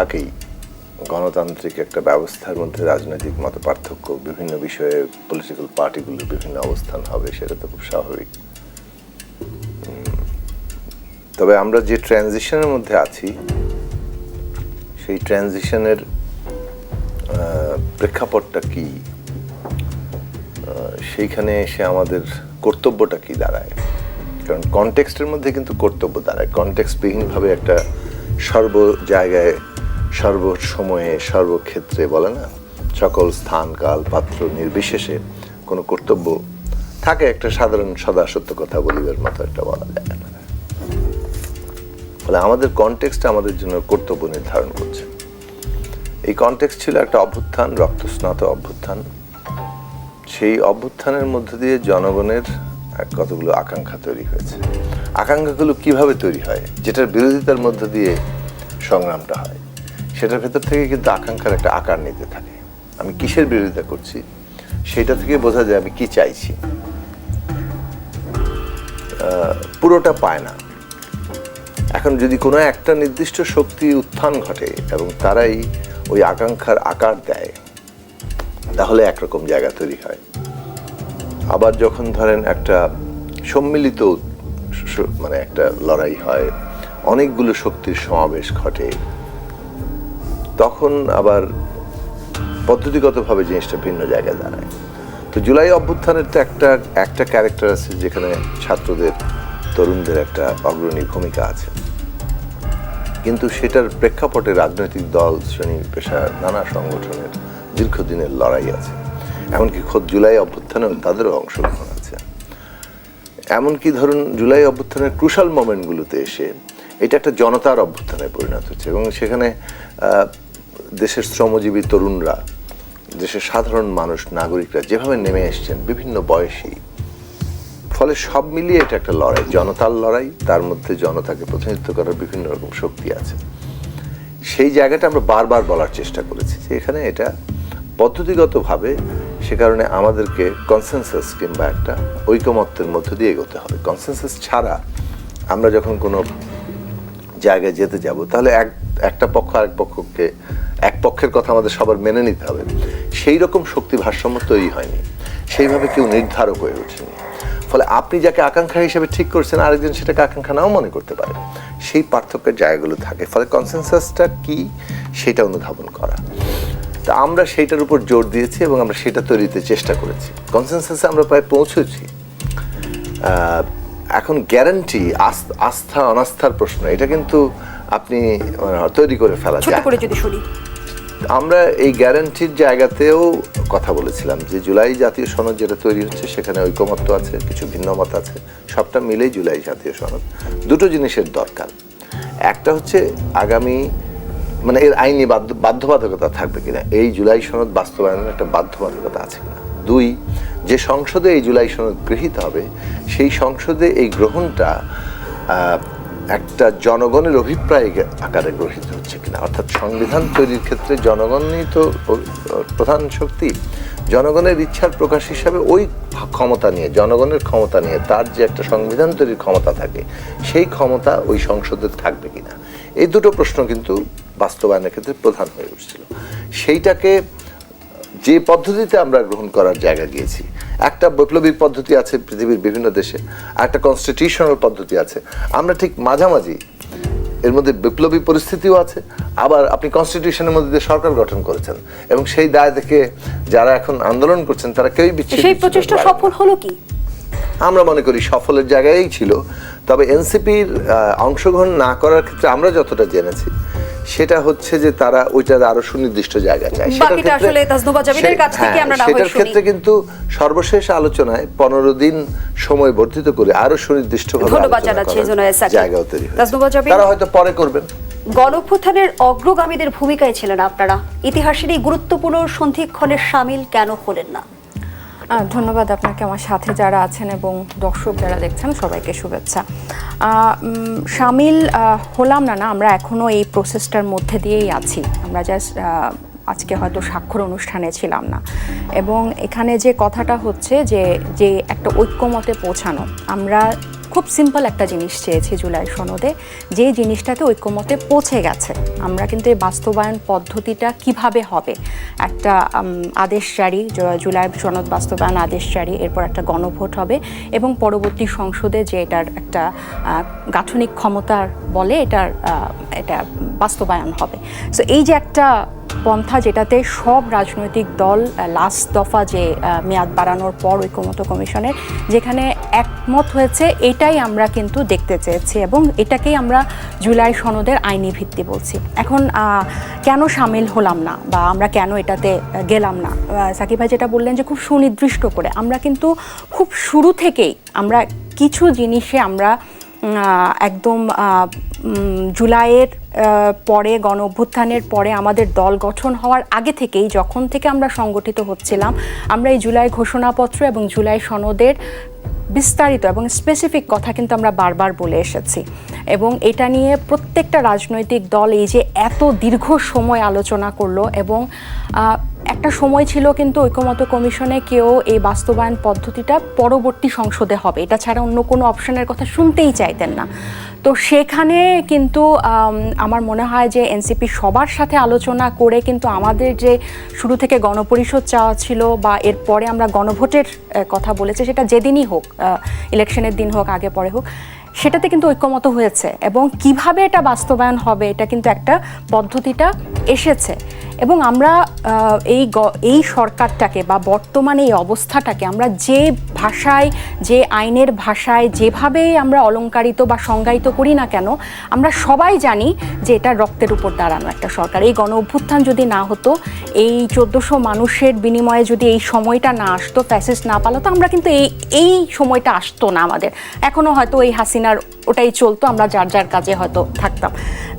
থাকেই। গণতান্ত্রিক একটা ব্যবস্থার মধ্যে রাজনৈতিক মত পার্থক্য, বিভিন্ন বিষয়ে পলিটিক্যাল পার্টিগুলোর বিভিন্ন অবস্থান হবে, সেটা তো খুব স্বাভাবিক। তবে আমরা যে ট্রানজিশনের মধ্যে আছি, সেই ট্রানজিশনের প্রেক্ষাপটটা কি? সেইখানে এসে আমাদের কর্তব্যটা কি দাঁড়ায়? কারণ কনটেক্সটের মধ্যে কিন্তু কর্তব্য দাঁড়ায়। কনটেক্সটবিহীনভাবে একটা সর্ব জায়গায় সর্ব সময়ে সর্বক্ষেত্রে বলে না? সকল স্থান, কাল, পাত্র নির্বিশেষে কোনো কর্তব্য থাকে একটা সাধারণ সদা সত্য কথা বলিবার মতো একটা বলা যায়। না ফলে আমাদের কনটেক্সট আমাদের জন্য কর্তব্য নির্ধারণ করছে। এই কনটেক্সট ছিল একটা অভ্যুত্থান, রক্তস্নাত অভ্যুত্থান। সেই অভ্যুত্থানের মধ্য দিয়ে জনগণের কতগুলো আকাঙ্ক্ষা তৈরি হয়েছে। আকাঙ্ক্ষাগুলো কীভাবে তৈরি হয়? যেটার বিরোধিতার মধ্য দিয়ে সংগ্রামটা হয়। সেটার ভেতর থেকে কিন্তু আকাঙ্ক্ষার একটা আকার নিতে থাকে। আমি কিসের বিরোধিতা করছি? সেটা থেকে বোঝা যায় আমি কি চাইছি। পুরোটা পায় না। এখন যদি কোনো একটা নির্দিষ্ট শক্তি উত্থান ঘটে এবং তারাই ওই আকাঙ্ক্ষার আকার দেয়, তাহলে একরকম জায়গা তৈরি হয়। আবার যখন ধরেন একটা সম্মিলিত মানে একটা লড়াই হয়, অনেকগুলো শক্তির সমাবেশ ঘটে তখন আবার পদ্ধতিগতভাবে জিনিসটা ভিন্ন জায়গায় দাঁড়ায়। তো জুলাই অভ্যুত্থানের তো একটা একটা ক্যারেক্টার আছে যেখানে ছাত্রদের, তরুণদের একটা অগ্রণী ভূমিকা আছে। কিন্তু সেটার প্রেক্ষাপটে রাজনৈতিক দল, শ্রেণি পেশা, নানা সংগঠনের দীর্ঘদিনের লড়াই আছে। এমনকি খোদ জুলাই অভ্যুত্থানেও তাদেরও অংশগ্রহণ আছে। এমনকি ধরুন জুলাই অভ্যুত্থানের ক্রুশাল মোমেন্টগুলোতে এসে এটা একটা জনতার অভ্যুত্থানে পরিণত হচ্ছে এবং সেখানে দেশের শ্রমজীবী তরুণরা, দেশের সাধারণ মানুষ, নাগরিকরা যেভাবে নেমে এসছেন বিভিন্ন বয়সী, ফলে সব মিলিয়ে এটা একটা লড়াই। জনতার লড়াই, তার মধ্যে জনতাকে প্রতিনিধিত্ব করার বিভিন্ন রকম শক্তি আছে। সেই জায়গাটা আমরা বারবার বলার চেষ্টা করেছি যে এখানে এটা পদ্ধতিগতভাবে সে কারণে আমাদেরকে কনসেনসাস কিংবা একটা ঐকমত্যের মধ্য দিয়ে এগোতে হবে। কনসেনসাস ছাড়া আমরা যখন কোনো জায়গায় যেতে যাব, তাহলে এক একটা পক্ষ আরেক পক্ষকে, এক পক্ষের কথা আমাদের সবার মেনে নিতে হবে। সেই রকম শক্তি ভারসাম্য তৈরি হয়নি। সেইভাবে কেউ নির্ধারক হয়ে ওঠেনি। ফলে আপনি যাকে আকাঙ্ক্ষা হিসেবে ঠিক করছেন, আরেকজন সেটাকে আকাঙ্ক্ষা নাও মনে করতে পারে। সেই পার্থক্যের জায়গাগুলো থাকে। ফলে কনসেনসাসটা কি, সেটা অনুধাবন করা। তা আমরা সেইটার উপর জোর দিয়েছি এবং আমরা সেটা তৈরিতে চেষ্টা করেছি। কনসেনসাসে আমরা প্রায় পৌঁছেছি। এখন গ্যারান্টি আস্থা, অনাস্থার প্রশ্ন। এটা কিন্তু আপনি তৈরি করে ফেলা যায় করে যদি শুনি। আমরা এই গ্যারান্টির জায়গাতেও কথা বলেছিলাম যে জুলাই জাতীয় সনদ যেটা তৈরি হচ্ছে সেখানে ঐকমত্য আছে কিছু ভিন্নমত আছে সবটা মিলেই জুলাই জাতীয় সনদ। দুটো জিনিসের দরকার। একটা হচ্ছে আগামী মানে এর আইনি বাধ্য বাধ্যবাধকতা থাকবে কিনা। এই জুলাই সনদ বাস্তবায়নের একটা বাধ্যবাধকতা আছে কিনা। দুই যে সংসদে এই জুলাই সনদ গৃহীত হবে সেই সংসদে এই গ্রহণটা একটা জনগণের অভিপ্রায় আকারে গ্রহীত হচ্ছে কিনা? অর্থাৎ সংবিধান তৈরির ক্ষেত্রে জনগণই তো প্রধান শক্তি। জনগণের ইচ্ছার প্রকাশ হিসাবে ওই ক্ষমতা নিয়ে, জনগণের ক্ষমতা নিয়ে, তার যে একটা সংবিধান তৈরির ক্ষমতা থাকে, সেই ক্ষমতা ওই সংসদে থাকবে কিনা? এই দুটো প্রশ্ন কিন্তু বাস্তবায়নের ক্ষেত্রে প্রধান হয়ে উঠছিল। সেইটাকে যে পদ্ধতিতে আমরা গ্রহণ করার জায়গা গিয়েছি একটা বৈপ্লবিক পদ্ধতি আছে পৃথিবীর বিভিন্ন দেশে একটা কনস্টিটিউশনাল পদ্ধতি আছে। আমরা ঠিক মাঝামাঝি এর মধ্যে বিপ্লবী পরিস্থিতিও আছে আবার আপনি কনস্টিটিউশনের মধ্যে দিয়ে সরকার গঠন করেছেন এবং সেই দায় থেকে যারা এখন আন্দোলন করছেন তারা কেউই বিচ্ছিন্ন সেই প্রচেষ্টা সফল হলো কি? আমরা মনে করি সফলের জায়গায় ছিল তবে এনসিপির অংশগ্রহণ না করার ক্ষেত্রে আমরা যতটা জেনেছি সেটা হচ্ছে যে তারা ওইটার আরও সুনির্দিষ্ট জায়গা চায়। সেটার আসলে কাছ থেকে হ্যাঁ, আমরা না সেটার ক্ষেত্রে কিন্তু সর্বশেষ আলোচনায় পনেরো দিন সময় বর্ধিত করে আরও সুনির্দিষ্ট ধন্যবাদ জানাচ্ছি জোনায়েদ সাকিব। জায়গাও তৈরি তারা হয়তো পরে করবেন। গণপ্রথানের অগ্রগামীদের ভূমিকায় ছিলেন আপনারা। ইতিহাসের এই গুরুত্বপূর্ণ সন্ধিক্ষণের সামিল কেন হলেন না? ধন্যবাদ আপনাকে, আমার সাথে যারা আছেন এবং দর্শক যারা দেখছেন, সবাইকে শুভেচ্ছা। সামিল হলাম না না, আমরা এখনও এই প্রসেসটার মধ্যে দিয়েই আছি। আমরা জাস্ট আজকে হয়তো স্বাক্ষর অনুষ্ঠানে ছিলাম না। এবং এখানে যে কথাটা হচ্ছে যে যে একটা ঐক্যমতে পৌঁছানো, আমরা খুব সিম্পল একটা জিনিস চেয়েছি জুলাই সনদে, যে জিনিসটাতে ঐক্যমতে পৌঁছে গেছে। আমরা কিন্তু এই বাস্তবায়ন পদ্ধতিটা কীভাবে হবে? একটা আদেশ জারি জুলাই সনদ বাস্তবায়ন আদেশ জারি, এরপর একটা গণভোট হবে এবং পরবর্তী সংসদে যে এটার একটা গাঠনিক ক্ষমতার বলে এটার এটা বাস্তবায়ন হবে। সো এই যে একটা পন্থা যেটাতে সব রাজনৈতিক দল লাস্ট দফা যে মেয়াদ বাড়ানোর পর ঐক্যমত কমিশনের, যেখানে একমত হয়েছে, এটাই আমরা কিন্তু দেখতে চেয়েছি এবং এটাকেই আমরা জুলাই সনদের আইনি ভিত্তি বলছি। এখন কেন সামিল হলাম না বা আমরা কেন এটাতে গেলাম না? সাকিব ভাই যেটা বললেন যে, খুব সুনির্দিষ্ট করে, আমরা কিন্তু খুব শুরু থেকেই আমরা কিছু জিনিসে আমরা একদম জুলাইয়ের পরে গণ অভ্যুত্থানের পরে আমাদের দল গঠন হওয়ার আগে থেকেই, যখন থেকে আমরা সংগঠিত হচ্ছিলাম, আমরা এই জুলাই ঘোষণাপত্র এবং জুলাই সনদের বিস্তারিত এবং স্পেসিফিক কথা কিন্তু আমরা বারবার বলে এসেছি। এবং এটা নিয়ে প্রত্যেকটা রাজনৈতিক দল এই যে এত দীর্ঘ সময় আলোচনা করল এবং একটা সময় ছিল কিন্তু ঐক্যমত কমিশনে কেউ এই বাস্তবায়ন পদ্ধতিটা পরবর্তী সংসদে হবে। এটা ছাড়া অন্য কোনো অপশনের কথা শুনতেই চাইতেন না। তো সেখানে কিন্তু আমার মনে হয় যে এনসিপি সবার সাথে আলোচনা করে কিন্তু আমাদের যে শুরু থেকে গণপরিষদ চাওয়া ছিল বা এরপরে আমরা গণভোটের কথা বলেছি, সেটা যেদিনই হোক ইলেকশনের দিন হোক, আগে পরে হোক, সেটাতে কিন্তু ঐক্যমত হয়েছে। এবং কীভাবে এটা বাস্তবায়ন হবে, এটা কিন্তু একটা পদ্ধতিটা এসেছে। এবং আমরা এই এই সরকারটাকে বা বর্তমানে এই অবস্থাটাকে আমরা যে ভাষায়, যে আইনের ভাষায় যেভাবে আমরা অলঙ্কারিত বা সংজ্ঞায়িত করি না কেন, আমরা সবাই জানি যে এটা রক্তের উপর দাঁড়ানো একটা সরকার। এই গণ অভ্যুত্থান যদি না হতো, এই চোদ্দোশো মানুষের বিনিময়ে যদি এই সময়টা না আসতো ফ্যাসিস্ট না পালাতো, আমরা কিন্তু এই এই সময়টা আসতো না আমাদের। এখনও হয়তো এই হাসিনার ওটাই চলতো, আমরা যার যার কাজে হয়তো থাকতাম।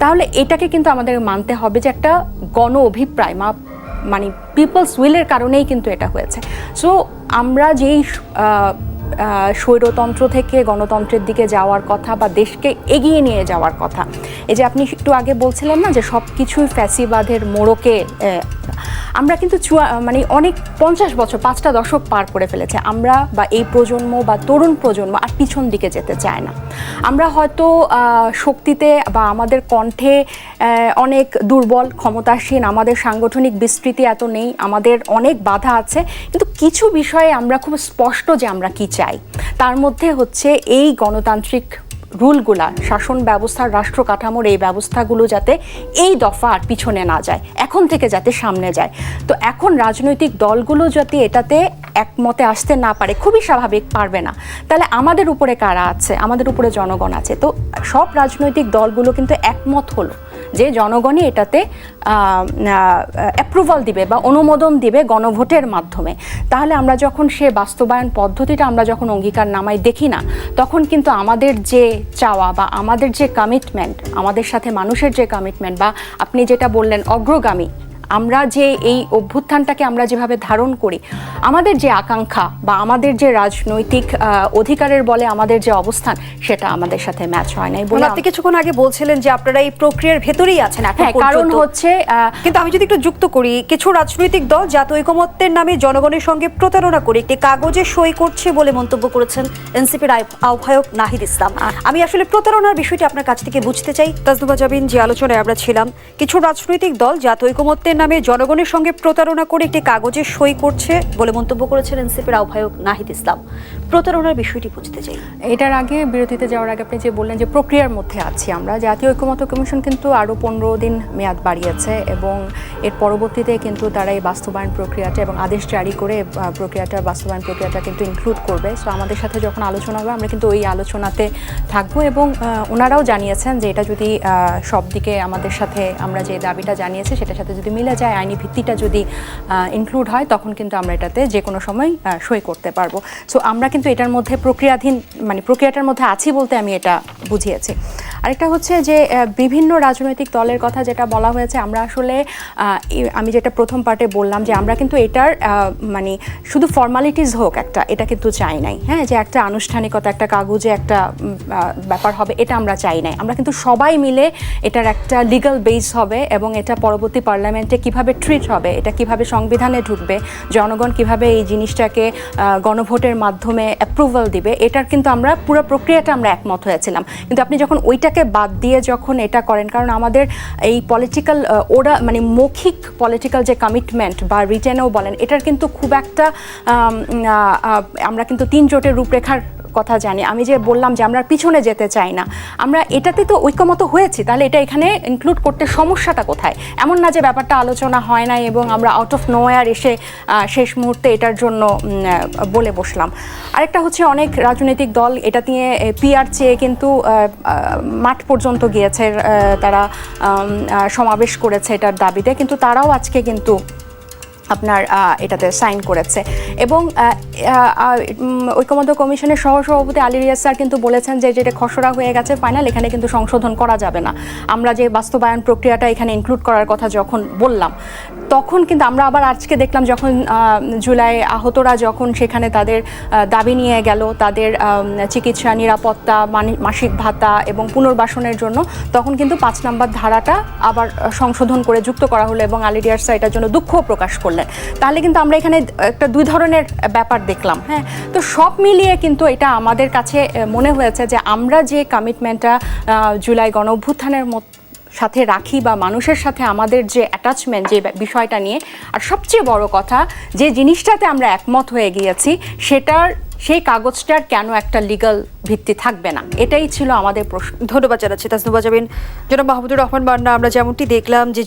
তাহলে এটাকে কিন্তু আমাদের মানতে হবে যে একটা গণ অভিপ্রায়, মা মানে পিপলস উইলের কারণেই কিন্তু এটা হয়েছে। সো আমরা যেই স্বৈরতন্ত্র থেকে গণতন্ত্রের দিকে যাওয়ার কথা বা দেশকে এগিয়ে নিয়ে যাওয়ার কথা। এই যে আপনি একটু আগে বলছিলেন না যে সব কিছুই ফ্যাসিবাদের মোড়কে আমরা কিন্তু চুয়া মানে অনেক পঞ্চাশ বছর, পাঁচটা দশক পার করে ফেলেছে। আমরা বা এই প্রজন্ম বা তরুণ প্রজন্ম আর পিছন দিকে যেতে চায় না। আমরা হয়তো শক্তিতে বা আমাদের কণ্ঠে অনেক দুর্বল, ক্ষমতাসীন, আমাদের সাংগঠনিক বিস্তৃতি এত নেই, আমাদের অনেক বাধা আছে। কিন্তু কিছু বিষয়ে আমরা খুব স্পষ্ট যে আমরা কি চাই। তার মধ্যে হচ্ছে এই গণতান্ত্রিক রুলগুলা, শাসন ব্যবস্থার রাষ্ট্র কাঠামোর এই ব্যবস্থাগুলো যাতে এই দফা আর পিছনে না যায়, এখন থেকে যাতে সামনে যায়। তো এখন রাজনৈতিক দলগুলো যাতে এটাতে একমতে আসতে না পারে, খুবই স্বাভাবিক, পারবে না। তাহলে আমাদের উপরে কারা আছে? আমাদের উপরে জনগণ আছে। তো সব রাজনৈতিক দলগুলো কিন্তু একমত হলো। যে জনগণই এটাতে অ্যাপ্রুভাল দিবে বা অনুমোদন দিবে গণভোটের মাধ্যমে। তাহলে আমরা যখন সে বাস্তবায়ন পদ্ধতিটা আমরা যখন অঙ্গীকার নামায় দেখি না, তখন কিন্তু আমাদের যে চাওয়া বা আমাদের যে কমিটমেন্ট আমাদের সাথে মানুষের যে কমিটমেন্ট বা আপনি যেটা বললেন অগ্রগামী আমরা যে এই অভ্যুত্থানটাকে আমরা যেভাবে ধারণ করি আমাদের যে আকাঙ্ক্ষা বা আমাদের যে রাজনৈতিক অধিকারের বলে আমাদের যে অবস্থান সেটা আমাদের সাথে ম্যাচ হয় নাই বলে আপনি কিছুক্ষণ আগে বলছিলেন যে আপনারা এই প্রক্রিয়ার ভেতরেই আছেন এখন হ্যাঁ কারণ হচ্ছে কিন্তু আমি যদি একটু যুক্ত করি কিছু রাজনৈতিক দল জাতীয় ঐকমত্যের নামে জনগণের সঙ্গে প্রতারণা করে একটি কাগজে সই করছে বলে মন্তব্য করেছেন এনসিপির আহ্বায়ক নাহিদ ইসলাম। আমি আসলে প্রতারণার বিষয়টি আপনার কাছ থেকে বুঝতে চাই। তাজনুবা জাবিন যে আলোচনায় আমরা ছিলাম কিছু রাজনৈতিক দল জাতীয় ঐকমত্যের নামে জনগণের সঙ্গে প্রতারণা করে একটি কাগজে সই করছে বলে মন্তব্য করেছেন এনসিপির আহ্বায়ক নাহিদ ইসলাম। প্রতারণার বিষয়টি বুঝতে চাই। এটার আগে, বিরতিতে যাওয়ার আগে আপনি যে বললেন যে প্রক্রিয়ার মধ্যে আছি আমরা, জাতীয় ঐক্যমত্য কমিশন কিন্তু আরও পনেরো দিন মেয়াদ বাড়িয়েছে এবং এর পরবর্তীতে কিন্তু তারা এই বাস্তবায়ন প্রক্রিয়াটা এবং আদেশ জারি করে প্রক্রিয়াটা, বাস্তবায়ন প্রক্রিয়াটা কিন্তু ইনক্লুড করবে। সো আমাদের সাথে যখন আলোচনা হবে, আমরা কিন্তু ওই আলোচনাতে থাকব এবং ওনারাও জানিয়েছেন যে এটা যদি সব দিকে আমাদের সাথে আমরা যে দাবিটা জানিয়েছি, সেটার সাথে যদি মিলে যায়, আইনি ভিত্তিটা যদি ইনক্লুড হয়, তখন কিন্তু আমরা এটাতে যে কোনো সময় সই করতে পারব। সো আমরা কিন্তু এটার মধ্যে প্রক্রিয়াধীন মানে প্রক্রিয়াটার মধ্যে আছি বলতে আমি এটা বুঝিয়েছি। আরেকটা হচ্ছে যে বিভিন্ন রাজনৈতিক দলের কথা যেটা বলা হয়েছে, আমরা আসলে আমি যেটা প্রথম পার্টে বললাম যে, আমরা কিন্তু এটার মানে শুধু ফর্মালিটিস হোক একটা, এটা কিন্তু চাই নাই। হ্যাঁ যে একটা আনুষ্ঠানিকতা, একটা কাগজে একটা ব্যাপার হবে, এটা আমরা চাই নাই। আমরা কিন্তু সবাই মিলে এটার একটা লিগাল বেস হবে এবং এটা পরবর্তী পার্লামেন্টে কীভাবে ট্রিট হবে, এটা কীভাবে সংবিধানে ঢুকবে, জনগণ কীভাবে এই জিনিসটাকে গণভোটের মাধ্যমে অ্যাপ্রুভাল দিবে, এটার কিন্তু আমরা পুরো প্রক্রিয়াটা আমরা একমত হয়েছিলাম। কিন্তু আপনি যখন ওইটাকে বাদ দিয়ে যখন এটা করেন, কারণ আমাদের এই পলিটিক্যাল ওরা মানে মৌখিক পলিটিক্যাল যে কমিটমেন্ট বা রিটেনেও বলেন, এটার কিন্তু খুব একটা আমরা কিন্তু তিন জোটের রূপরেখার কথা জানি। আমি যে বললাম যে আমরা পিছনে যেতে চাই না, আমরা এটাতে তো ঐক্যমত হয়েছি, তাহলে এটা এখানে ইনক্লুড করতে সমস্যাটা কোথায়? এমন না যে ব্যাপারটা আলোচনা হয় নাই এবং আমরা আউট অফ নোয়ার এসে শেষ মুহূর্তে এটার জন্য বলে বসলাম। আরেকটা হচ্ছে অনেক রাজনৈতিক দল এটা নিয়ে পিআর চেয়ে কিন্তু মাঠ পর্যন্ত গিয়েছে তারা সমাবেশ করেছে এটার দাবিতে। কিন্তু তারাও আজকে কিন্তু আপনার এটাতে সাইন করেছে। এবং ঐকমত্য কমিশনের সহসভাপতি আলী রিয়াজ স্যার কিন্তু বলেছেন যে যেটা খসড়া হয়ে গেছে ফাইনাল এখানে কিন্তু সংশোধন করা যাবে না। আমরা যে বাস্তবায়ন প্রক্রিয়াটা এখানে ইনক্লুড করার কথা যখন বললাম, তখন কিন্তু আমরা আবার আজকে দেখলাম যখন জুলাই আহতরা যখন সেখানে তাদের দাবি নিয়ে গেল, তাদের চিকিৎসা নিরাপত্তা মাসিক ভাতা এবং পুনর্বাসনের জন্য, তখন কিন্তু পাঁচ নাম্বার ধারাটা আবার সংশোধন করে যুক্ত করা হলো এবং আলিডিয়ার এটার জন্য দুঃখ প্রকাশ করলেন। তাহলে কিন্তু আমরা এখানে একটা দুই ধরনের ব্যাপার দেখলাম হ্যাঁ? তো সব মিলিয়ে কিন্তু এটা আমাদের কাছে মনে হয়েছে যে আমরা যে কমিটমেন্টটা জুলাই গণ অভ্যুত্থানের সাথে রাখি বা মানুষের সাথে আমাদের যে অ্যাটাচমেন্ট যে বিষয়টা নিয়ে, আর সবচেয়ে বড় কথা, যে জিনিসটাতে আমরা একমত হয়ে গিয়েছি, সেটার, সেই কাগজটার কেন একটা লিগাল ভিত্তি থাকবে না? এটাই ছিল আমাদের প্রশ্ন। ধন্যবাদ জানাচ্ছি। তাসনুবা জাবিন জনাব মাহমুদুর রহমান বান্না আমরা যেমনটি দেখলাম যে